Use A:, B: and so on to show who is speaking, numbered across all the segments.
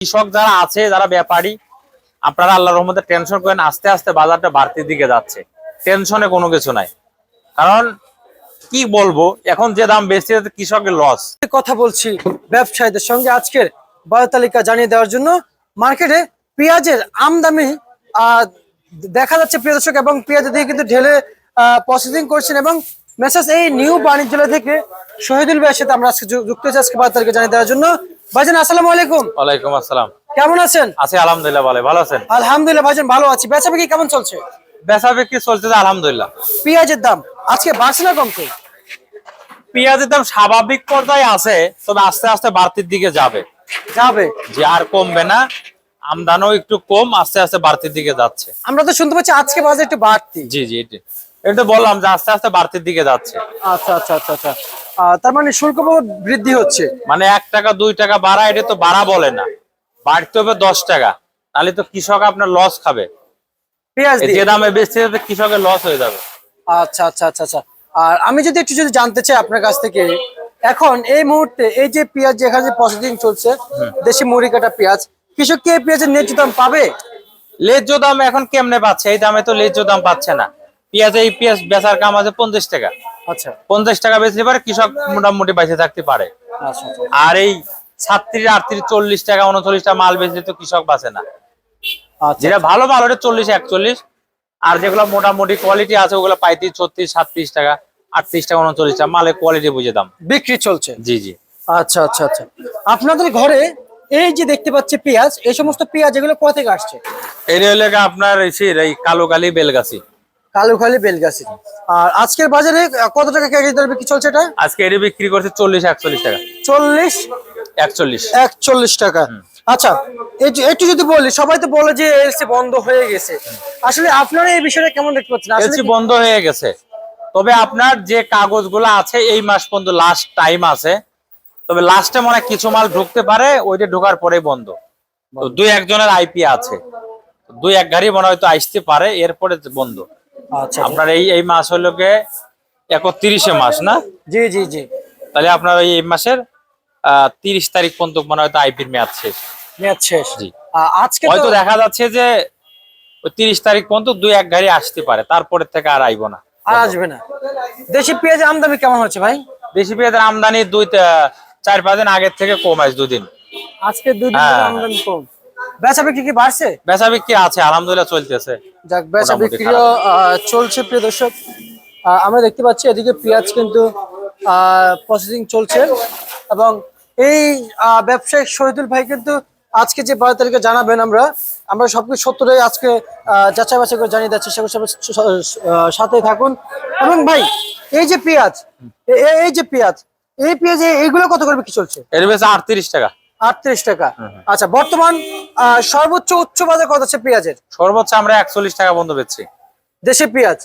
A: কৃষক যারা আছে যারা ব্যাপারী আপনারা আল্লাহর রহমতে টেনশন করেন আস্তে আস্তে বাজারটা বাড়তির দিকে যাচ্ছে। টেনশনে কোনো কিছু নাই। কারণ কি বলব এখন যে দাম বেশি কৃষকের লস
B: কথা বলছি ব্যবসায়ীদের সঙ্গে আজকের বায়ু তালিকা জানিয়ে দেওয়ার জন্য। মার্কেটে পেঁয়াজের আমদানি আহ, দেখা যাচ্ছে প্রিয় দর্শক এবং পেঁয়াজ দিয়ে কিন্তু ঢেলে প্রসেসিং করছেন এবং মেসেজ এই নিউ বাণিজ্যালয় থেকে শহীদুল ভাইয়ের সাথে আমরা আজকে যুক্ত হয়েছি আজকে বায়ু তালিকা জানিয়ে দেওয়ার জন্য। ভাইজান আসসালামু আলাইকুম।
A: ওয়ালাইকুম আসসালাম।
B: কেমন আছেন?
A: আছি আলহামদুলিল্লাহ ভালো ভালো আছেন?
B: আলহামদুলিল্লাহ ভাইজান ভালো আছি। বেচা বিক্রি কেমন চলছে?
A: বেচা বিক্রি চলছে আলহামদুলিল্লাহ।
B: পেঁয়াজের দাম আজকে বাড়ছে না কমছে?
A: পেঁয়াজের দাম স্বাভাবিক পর্যায়ে আছে তবে আস্তে আস্তে বাড়তির দিকে যাবে।
B: যাবে?
A: যে আর কমবে না আমদানিও একটু কম আস্তে আস্তে বাড়তির দিকে যাচ্ছে।
B: আমরা তো শুনতে পাচ্ছি আজকে বাজার একটু বাড়তি।
A: জি জি এটি বললাম যে আস্তে আস্তে বাড়তির দিকে যাচ্ছে।
B: আচ্ছা আচ্ছা আচ্ছা আচ্ছা। তার মানে শুল্ক বৃদ্ধি হচ্ছে।
A: মানে এক টাকা দুই টাকা বাড়া এটা তো বাড়া বলে না। বাড়তে হবে দশ টাকা তাহলে তো কৃষক আপনার লস খাবে।
B: পেঁয়াজ
A: যে দামে বেচছে তো কৃষকের লস হয়ে যাবে।
B: আচ্ছা আচ্ছা আচ্ছা আচ্ছা। আর আমি যদি একটু যদি জানতে চাই আপনার কাছ থেকে এখন এই মুহূর্তে এই যে পেঁয়াজ যেখানে প্রসেসিং চলছে দেশি মুড়ি কাটা পেঁয়াজ কৃষক কি পেঁয়াজের ন্যায্য দাম পাবে?
A: লেজ্জ দাম এখন কেমনে পাচ্ছে? এই দামে তো লেজ্জ দাম পাচ্ছে না। পেঁয়াজ এই পেঁয়াজ বেচার কাম আছে পঞ্চাশ টাকা।
B: আচ্ছা।
A: পঞ্চাশ টাকা বেচতে পারে কৃষক মোটামুটি বেঁচে থাকতে পারে।
B: আচ্ছা আচ্ছা।
A: আর এই সাতত্রিশ আটত্রিশ চল্লিশ টাকা উনচল্লিশ টাকা মাল বেচলে তো কৃষক বাঁচে না।
B: আচ্ছা।
A: যেটা ভালো মাল ওটা চল্লিশ একচল্লিশ। আর যেগুলো মোটামুটি কোয়ালিটি আছে ওগুলো পঁয়ত্রিশ ছত্রিশ সাতত্রিশ টাকা আটত্রিশ টাকা উনচল্লিশ টাকা মালের কোয়ালিটি বুঝে দাম।
B: বিক্রি চলছে?
A: জি জি।
B: আচ্ছা আচ্ছা আচ্ছা। আপনাদের ঘরে এই যে দেখতে পাচ্ছি পেঁয়াজ এই সমস্ত পেঁয়াজ এগুলো কোথা থেকে আসছে?
A: এটা হলে আপনার এই কালো কালি বেলগাছি।
B: কালুখালি বেলগাছি আর আজকের বাজারে কত টাকা কেজি দরে বিক্রি চলছে এটা?
A: আজকে এটা বিক্রি করছে চল্লিশ একচল্লিশ টাকা।
B: চল্লিশ?
A: একচল্লিশ।
B: একচল্লিশ টাকা। আচ্ছা এই- একটু যদি বলি সবাই তো বলে যে এলসি বন্ধ হয়ে গেছে। আসলে আপনারা এই বিষয়টা কেমন দেখতে পাচ্ছেন? আসলে
A: এলসি বন্ধ হয়ে গেছে। তবে আপনার যে কাগজগুলো আছে এই মাস পর্যন্ত লাস্ট টাইম আছে। তবে লাস্টে মনে হয় কিছু মাল ঢুকতে পারে ওইটা ঢোকার পরে বন্ধ। তো দুই একজনের আইপি আছে। দুই এক গাড়ি মনে হয়তো আসতে পারে এরপরে বন্ধ। আপনার এই এই মাস হলো গে একত্রিশে মাস না?
B: জি জি জি।
A: তাহলে আপনার এই মাসের তিরিশ তারিখ পর্যন্ত মনে হয়তো আইপির মেয়াদ শেষ।
B: মেয়াদ শেষ।
A: জি।
B: আজকে
A: হয়তো দেখা যাচ্ছে যে ওই তিরিশ তারিখ পর্যন্ত দুই এক গাড়ি আসতে পারে তারপরে থেকে আর আইবো না।
B: আর আসবে না। দেশি পেঁয়াজের আমদানি কেমন হচ্ছে ভাই?
A: দেশি পেঁয়াজের আমদানি দুই চার পাঁচ দিন আগের থেকে কম আছে দুদিন।
B: আজকে দুই দিন
A: হ্যাঁ।
B: আমদানি কম। বেচা বিক্রি কি বাড়ছে?
A: বেচা বিক্রি আছে আলহামদুলিল্লাহ চলতেছে।
B: যাক বেচা বিক্রিও চলছে প্রিয় দর্শক। আমরা দেখতে পাচ্ছি এদিকে পেঁয়াজ কিন্তু প্রসেসিং চলছে। এবং এই ব্যবসায়িক শহীদুল ভাই কিন্তু আজকে যে বারো তারিখে জানাবেন আমরা আমরা সবকিছু সত্তরে আজকে যাচাই বাছাই করে জানিয়ে দিচ্ছি সেগুলো সাথে থাকুন। এবং ভাই এই যে পেঁয়াজ এই যে পেঁয়াজ এই পেঁয়াজ এইগুলো কত করে বিক্রি চলছে?
A: এর বেচা আটত্রিশ টাকা।
B: আটত্রিশ টাকা। আচ্ছা বর্তমান সর্বোচ্চ উচ্চ বাজার কত আছে পেঁয়াজের?
A: সর্বোচ্চ আমরা একচল্লিশ টাকা বন্ধ বেচছি।
B: দেশি পেঁয়াজ।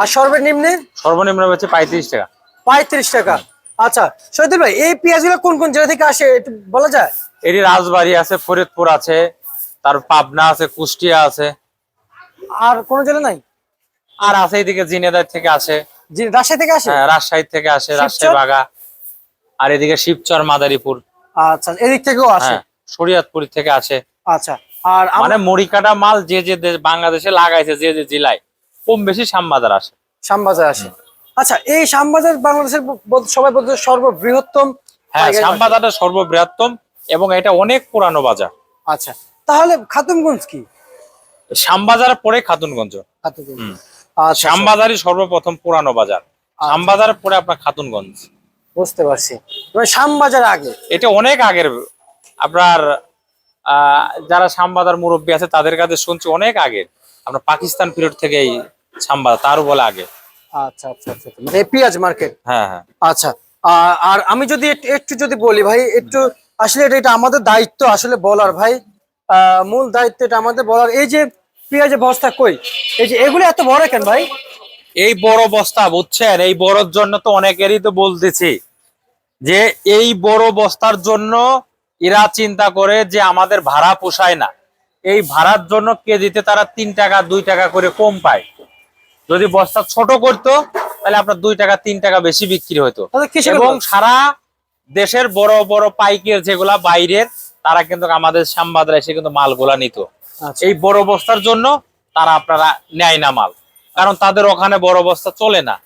B: আর সর্বনিম্নে?
A: সর্বনিম্ন বেচছি পঁয়ত্রিশ টাকা।
B: পঁয়ত্রিশ টাকা। আচ্ছা সৈদুল ভাই এই পেঁয়াজগুলো কোন কোন জেলা থেকে আসে একটু বলা যায়?
A: এটি রাজবাড়ি আছে ফরিদপুর আছে তার পাবনা আছে কুষ্টিয়া আছে।
B: আর কোন জেলা নাই?
A: আর আছে এদিকে জিনেদার থেকে আসে।
B: রাজশাহী থেকে আসে?
A: হ্যাঁ, রাজশাহী থেকে আসে রাজশাহী? বাগা। আর এদিকে শিবচর মাদারীপুর।
B: আচ্ছা এদিক থেকেও আসে?
A: হ্যাঁ শরিয়াতপুর থেকে আসে।
B: আচ্ছা আর
A: মানে মুড়ি কাটা মাল যে যে দেশ- বাংলাদেশে লাগাইছে যে যে জেলায় কম বেশি শ্যামবাজার আসে।
B: শ্যামবাজার আসে। আচ্ছা এই শ্যামবাজার বাংলাদেশের সবাই বলতে সর্ববৃহত্তম
A: হ্যাঁ শ্যামবাজারটা সর্ববৃহত্তম এবং এটা অনেক পুরানো বাজার।
B: আচ্ছা তাহলে খাতুনগঞ্জ কি?
A: শ্যামবাজারের পরে খাতুনগঞ্জ।
B: খাতুনগঞ্জ।
A: হুম।
B: আচ্ছা
A: শ্যামবাজারই সর্বপ্রথম পুরানো বাজার। শ্যামবাজারের পরে আপনার খাতুনগঞ্জ।
B: বুঝতে পারছি। শ্যামবাজার আগে।
A: এটা অনেক আগের আপনার যারা শ্যামবাজার মুরব্বী আছে তাদের কাছে শুনছি অনেক আগের। আপনার পাকিস্তান পিরিয়ড থেকে এই শ্যামবাজার তারও বলে আগে।
B: আচ্ছা আচ্ছা আচ্ছা আচ্ছা। মানে পেঁয়াজ মার্কেট
A: হ্যাঁ হ্যাঁ।
B: আচ্ছা। আর আমি যদি একটু- যদি বলি ভাই একটু আসলে এটা- আমাদের দায়িত্ব আসলে বলার ভাই। আহ, মূল দায়িত্ব এটা আমাদের বলার। এই যে পেঁয়াজের বস্তা কই? এই যে এগুলো এত বড় কেন ভাই?
A: এই বড় বস্তা বুঝছেন? এই বড়র জন্য তো অনেকেরই তো বলতেছি। যে এই বড় বস্তার জন্য এরা চিন্তা করে যে আমাদের ভাড়া পোষায় না। এই ভাড়ার জন্য কেজিতে তারা তিন টাকা দুই টাকা করে কম পায়। যদি বস্তা ছোট করতো তাহলে আপনার দুই টাকা তিন টাকা বেশি বিক্রি হতো এবং সারা দেশের বড় বড় পাইকের যেগুলা বাইরের তারা কিন্তু আমাদের শ্যামবাজারে এসে কিন্তু মালগুলা নিত।
B: আচ্ছা।
A: এই বড় বস্তার জন্য তারা আপনারা নেয় না মাল। কারণ তাদের ওখানে বড় বস্তা চলে না।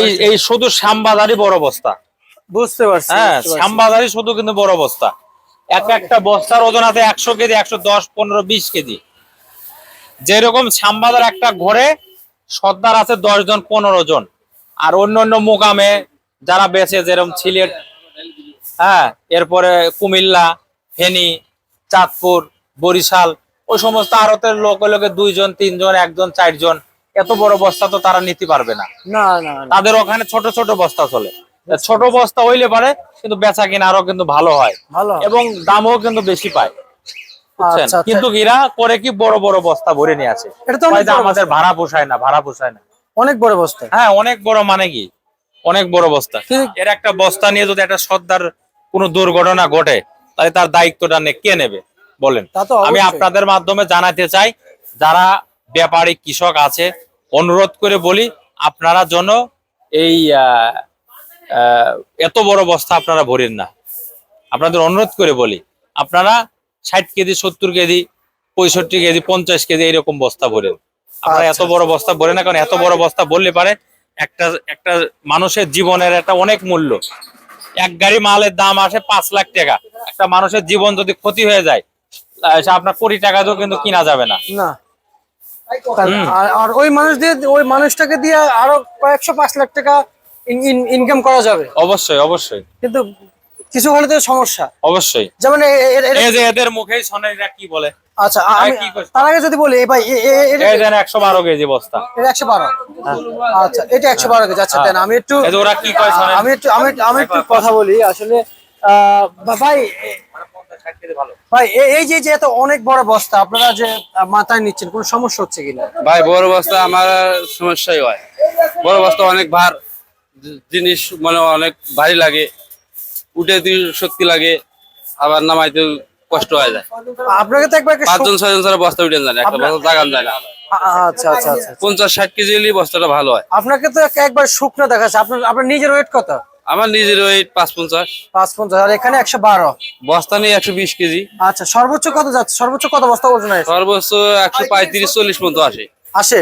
A: এই এই শুধু শ্যামবাজারই বড় বস্তা।
B: বুঝতে পারছি
A: হ্যাঁ শ্যামবাজারই শুধু কিন্তু বড় বস্তা। এক একটা বস্তার ওজন আছে একশো কেজি একশো দশ পনেরো বিশ কেজি। যেরকম শ্যামবাজার একটা ঘরে সর্দার আছে দশ জন পনেরো জন। আর অন্য অন্য মোকামে যারা বেছে যেরকম সিলেট হ্যাঁ এরপরে কুমিল্লা ফেনী চাঁদপুর বরিশাল ওই সমস্ত আরতের লোক লোকে দুইজন তিনজন একজন চারজন। এত বড় বস্তা তো তারা নিতে পারবে না। তাদের ওখানে ছোট ছোট বস্তা চলে। ছোট বস্তা হইলে পারে কিন্তু বেচা কিনা আরও কিন্তু ভালো হয়। এবং দামও কিন্তু বেশি পায়?
B: আচ্ছা, আচ্ছা।
A: কিন্তু এরা করে কি বড় বড় বস্তা ভরে নিয়ে আসে?
B: বড়
A: আমাদের ভাড়া পোষায় না ভাড়া পোষায় না।
B: অনেক বড় বস্তা।
A: হ্যাঁ অনেক বড় মানে কি? অনেক বড় বস্তা। এর একটা বস্তা নিয়ে যদি একটা সর্দার কোনো দুর্ঘটনা ঘটে তাহলে তার দায়িত্বটা নে কে নেবে? বলেন। আমি আপনাদের মাধ্যমে জানাতে চাই যারা ব্যাপারী কৃষক আছে অনুরোধ করে বলি আপনারা যেন এই এত বড় বস্তা আপনারা ভরেন না। আপনাদের অনুরোধ করে বলি আপনারা ষাট কেজি সত্তর কেজি পঁয়ষট্টি কেজি পঞ্চাশ কেজি এরকম বস্তা ভরেন। আপনারা এত
B: আচ্ছা,
A: বড় বস্তা ভরে না কারণ এত বড় বস্তা বললে পারে একটা একটা মানুষের জীবনের একটা অনেক মূল্য। এক গাড়ি মালের দাম আসে পাঁচ লাখ টাকা। একটা মানুষের জীবন যদি ক্ষতি হয়ে যায় আপনার কোটি টাকা তো কিন্তু কিনা যাবে না।
B: আর ওই মানুষ দিয়ে ওই মানুষটাকে দিয়ে আরও কয়েকশো পাঁচ লাখ টাকা ইনকাম করা যাবে।
A: অবশ্যই অবশ্যই।
B: কিন্তু কিছু হলে তো সমস্যা।
A: অবশ্যই।
B: যেমন
A: এদের মুখেই শোনেরা কি বলে?
B: আচ্ছা আমি তার আগে যদি বলি ভাই
A: একশো বারো কেজি বস্তা।
B: এটা একশো বারো। আচ্ছা এটা একশো বারো কেজি। আচ্ছা দেন আমি একটু
A: ওরা কি কয়?
B: আমি একটু আমি আমি একটু কথা বলি। আসলে আহ, ভাই ভাই এই যে যে এত অনেক বড় বস্তা আপনারা যে মাথায় নিচ্ছেন কোনো সমস্যা হচ্ছে কিনা?
C: ভাই বড় বস্তা আমার সমস্যাই হয়। বড় বস্তা অনেক ভার। জিনিস মানে অনেক ভারী লাগে উঠে শক্তি লাগে আবার নামাইতে কষ্ট হয়ে যায়।
B: আপনাকে তো একবার
C: পাঁচজন ছয়জন ছাড়া বস্তা উঠে যায় না একটা বস্তা জাগান যায় না।
B: আচ্ছা আচ্ছা আচ্ছা
C: পঞ্চাশ ষাট কেজি হলে বস্তাটা ভালো হয়।
B: আপনাকে তো এক- একবার শুকনো দেখাচ্ছে। আপনার আপনার নিজের ওয়েট কত?
C: আমার নিজের ওয়েট পাঁচ পঞ্চাশ।
B: পাঁচ পঞ্চাশ আর এখানে একশো বারো।
C: বস্তা নিয়ে একশো বিশ কেজি।
B: আচ্ছা সর্বোচ্চ কত যাচ্ছে? সর্বোচ্চ কত বস্তা ওজন
C: সর্বোচ্চ একশো পঁয়ত্রিশ চল্লিশ পর্যন্ত আসে।
B: আসে?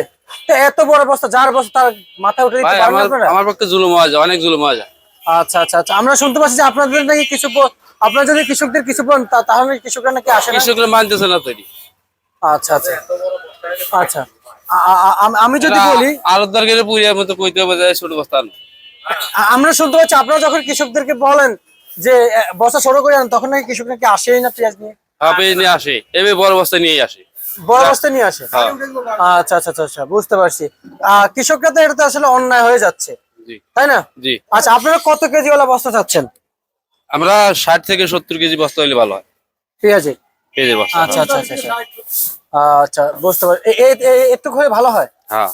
B: এত বড় বস্তা যার বস্তা তার মাথায় উঠে দিতে পারবেন
C: আমার
B: আপনারা?
C: আমার পক্ষে জুলুম হওয়া যায় অনেক জুলুম হওয়া যায়।
B: আচ্ছা আচ্ছা আচ্ছা আমরা শুনতে পাচ্ছি যে আপনাদের নাকি কিছু আপনারা যদি কৃষকদের কিছু বলেন তাহলে কৃষকরা নাকি আসে না?
C: কৃষকরা মানতেছে না তৈরি।
B: আচ্ছা আচ্ছা আচ্ছা আম- যদি বলি
C: আলোদার গেলে পুরিয়ার মতো কইতে হবে যে ছোট বস্তা
B: আমরা শুনতে পাচ্ছি আপনারা যখন কৃষকদেরকে বলেন যে বস্তা ছোট করে আন তখন নাকি কৃষক নাকি আসেই না পেঁয়াজ নিয়ে?
C: ভাবে নিয়ে আসে এবার বড় বস্তা নিয়েই আসে।
B: বড় বস্তা নিয়ে আসে?
C: হ্যাঁ।
B: আচ্ছা আচ্ছা আচ্ছা আচ্ছা বুঝতে পারছি। কৃষকরা তো এটা তো আসলে অন্যায় হয়ে যাচ্ছে। তাই না?
C: জি।
B: আচ্ছা আপনারা কত কেজি ওলা বস্তা চাচ্ছেন?
C: আমরা ষাট থেকে সত্তর কেজি বস্তা হইলে ভালো হয়। বস্তা
B: আচ্ছা আচ্ছা আচ্ছা আচ্ছা। আচ্ছা বুঝতে পারছি। একটু হয়ে ভালো হয়?
C: হ্যাঁ।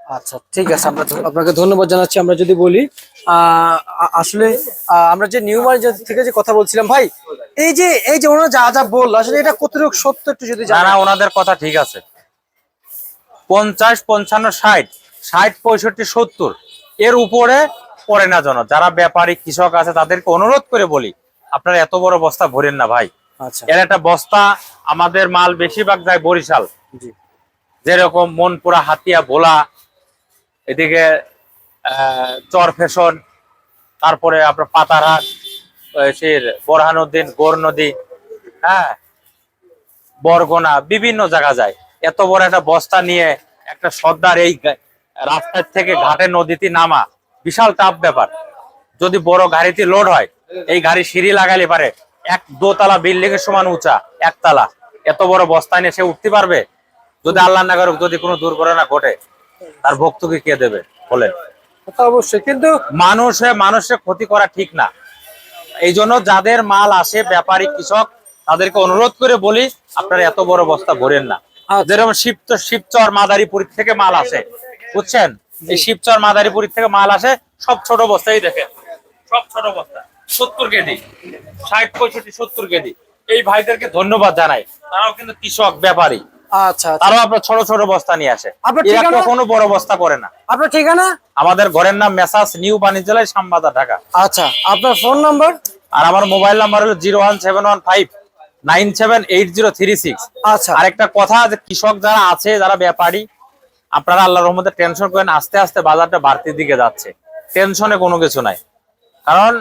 B: আচ্ছা ঠিক আছে আমরা আপনাকে ধন্যবাদ জানাচ্ছি। আমরা যদি বলি আহ, আসলে আমরা যে নিউ মার্কেট থেকে যে কথা বলছিলাম ভাই এই যে এই যে ওনারা যা যা বলল আসলে এটা কতটুকু সত্য একটু যদি
A: না
B: জানা
A: ওনাদের কথা ঠিক আছে। পঞ্চাশ পঞ্চান্ন ষাট ষাট পঁয়ষট্টি সত্তর এর উপরে পড়ে না যেন যারা ব্যাপারী কৃষক আছে তাদেরকে অনুরোধ করে বলি আপনারা এত বড় বস্তা ভরেন না ভাই।
B: আচ্ছা।
A: এর একটা বস্তা আমাদের মাল বেশিরভাগ যায় বরিশাল। যেরকম মনপুরা হাতিয়া ভোলা এদিকে চর ফ্যাশন তারপরে আপনার পাতারহাট সে বোরহানুদ্দিন গোর নদী হ্যাঁ বরগোনা বিভিন্ন জায়গা যায়। এত বড় একটা বস্তা নিয়ে একটা সর্দার এই রাস্তার থেকে ঘাটে নদীতে নামা বিশাল টাফ ব্যাপার। যদি বড় গাড়িতে লোড হয় এই গাড়ি সিঁড়ি লাগালে পারে এক দোতলা বিল্ডিং এর সমান উঁচা একতলা। এত বড় বস্তা নিয়ে সে উঠতে পারবে? যদি আল্লাহ না করুক যদি কোনো দুর্ঘটনা ঘটে তার ভক্তকে কে দেবে? বলেন।
B: অবশ্যই কিন্তু
A: মানুষে মানুষের ক্ষতি করা ঠিক না। এই জন্য যাদের মাল আসে ব্যাপারী কৃষক তাদেরকে অনুরোধ করে বলি আপনারা এত বড় বস্তা ভরেন না।
B: আচ্ছা।
A: যেরকম শিবচর শিবচর মাদারীপুর থেকে মাল আসে বুঝছেন? এই শিবচর মাদারীপুর থেকে মাল আসে সব ছোট বস্তাই দেখেন সব ছোট বস্তা সত্তর কেজি ষাট পঁয়ষট্টি সত্তর কেজি। এই ভাইদেরকে ধন্যবাদ জানাই তারাও কিন্তু কৃষক ব্যাপারী।
B: আচ্ছা আচ্ছা।
A: তারাও আপনার ছোট ছোট বস্তা নিয়ে আসে।
B: আপনার
A: এরা
B: ঠিকানা?
A: কখনো বড় বস্তা করে না।
B: আপনার ঠিকানা?
A: আমাদের ঘরের নাম মেসাস নিউ বাণিজ্যালয় শ্যামবাজার ঢাকা।
B: আচ্ছা আপনার ফোন নাম্বার?
A: আর আমার মোবাইল নাম্বার হলো zero one seven one five nine seven eight zero three six.
B: আচ্ছা।
A: আরেকটা কথা যে কৃষক যারা আছে যারা ব্যাপারী আপনারা আল্লাহ রহমতে টেনশন করেন আস্তে আস্তে বাজারটা বাড়তির দিকে যাচ্ছে। টেনশনে কোনো কিছু নাই। কারণ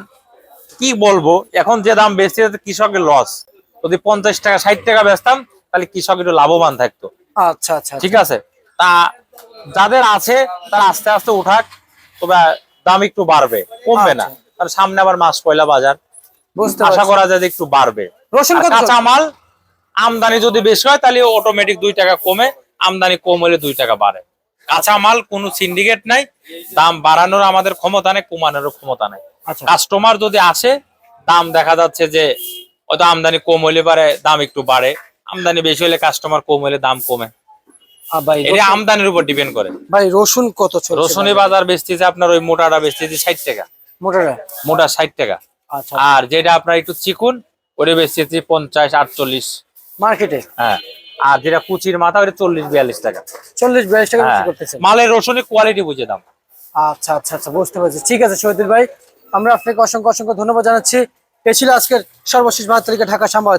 A: কি বলব এখন যে দাম বেশি কৃষকের লস যদি পঞ্চাশ টাকা ষাট টাকা বেচতাম তাহলে কৃষক একটু লাভবান থাকতো।
B: আচ্ছা আচ্ছা
A: ঠিক আছে? তা যাদের আছে তারা আস্তে আস্তে উঠাক তবে দাম একটু বাড়বে কমবে না। কারণ সামনে আবার মাস পয়লা বাজার। আশা করা যায় যে একটু বাড়বে।
B: রসুন
A: কাঁচা মাল আমদানি যদি বেশি হয় তাহলে অটোমেটিক দুই টাকা কমে আমদানি কম হলে দুই টাকা বাড়ে। কাঁচা মাল কোনো সিন্ডিকেট নাই। দাম বাড়ানোর আমাদের ক্ষমতা নেই কমানোর ক্ষমতা নেই।
B: আচ্ছা।
A: কাস্টমার যদি আসে দাম দেখা যাচ্ছে যে হয়তো আমদানি কম হলে পারে দাম একটু বাড়ে। আমদানি বেশি হলে কাস্টমার কম হলে দাম কমে। এটা আমদানির উপর ডিপেন্ড করে।
B: ভাই রসুন কত চলছে
A: রসুনি বাজার বেচতেছে আপনার ওই মোটাটা বেচতেছে ষাট টাকা।
B: মোটারা
A: মোটা ষাট টাকা।
B: আচ্ছা।
A: আর যেটা আপনার একটু চিকুন ওটা বেচতেছে পঞ্চাশ আটচল্লিশ।
B: মার্কেটে?
A: হ্যাঁ। আর যেটা কুচির মাথা ওটা চল্লিশ বিয়াল্লিশ টাকা।
B: চল্লিশ বিয়াল্লিশ টাকা। বিক্রি করতেছেন
A: মালের রসুনের কোয়ালিটি বুঝে দাম
B: আচ্ছা আচ্ছা আচ্ছা বুঝতে পারছি। ঠিক আছে শহীদুল ভাই আমরা আপনাকে অসংখ্য অসংখ্য ধন্যবাদ জানাচ্ছি। এ ছিল আজকের সর্বশেষ তারিখে ঢাকা সাম্বাদ